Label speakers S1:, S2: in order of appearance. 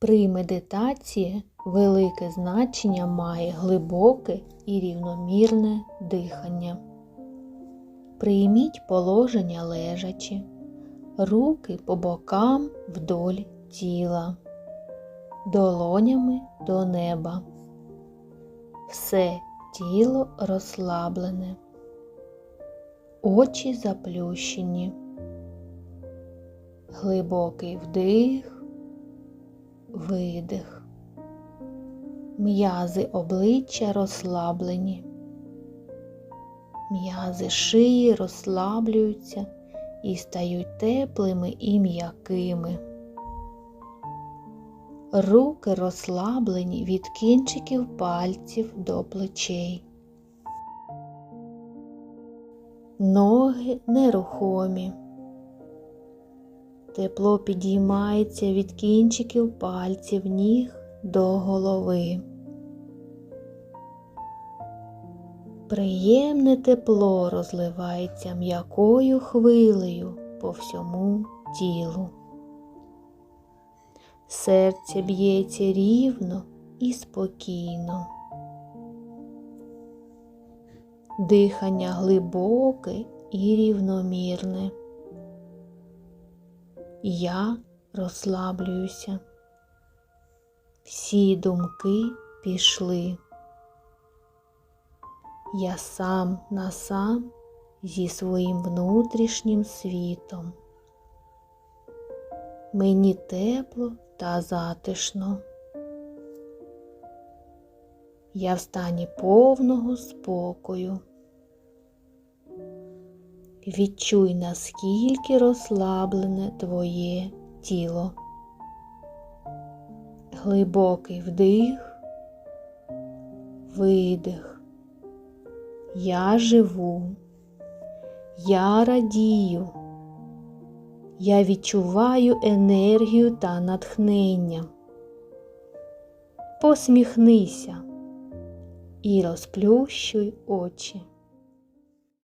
S1: При медитації велике значення має глибоке і рівномірне дихання. Прийміть положення лежачи, руки по бокам вдоль тіла, долонями до неба. Все тіло розслаблене, очі заплющені, глибокий вдих, видих. М'язи обличчя розслаблені. М'язи шиї розслаблюються і стають теплими і м'якими. Руки розслаблені від кінчиків пальців до плечей. Ноги нерухомі. Тепло підіймається від кінчиків пальців ніг до голови. Приємне тепло розливається м'якою хвилею по всьому тілу. Серце б'ється рівно і спокійно. Дихання глибоке і рівномірне. Я розслаблююся. Всі думки пішли. Я сам на сам зі своїм внутрішнім світом. Мені тепло та затишно. Я в стані повного спокою. Відчуй, наскільки розслаблене твоє тіло. Глибокий вдих, видих. Я живу, я радію, я відчуваю енергію та натхнення. Посміхнися і розплющуй очі.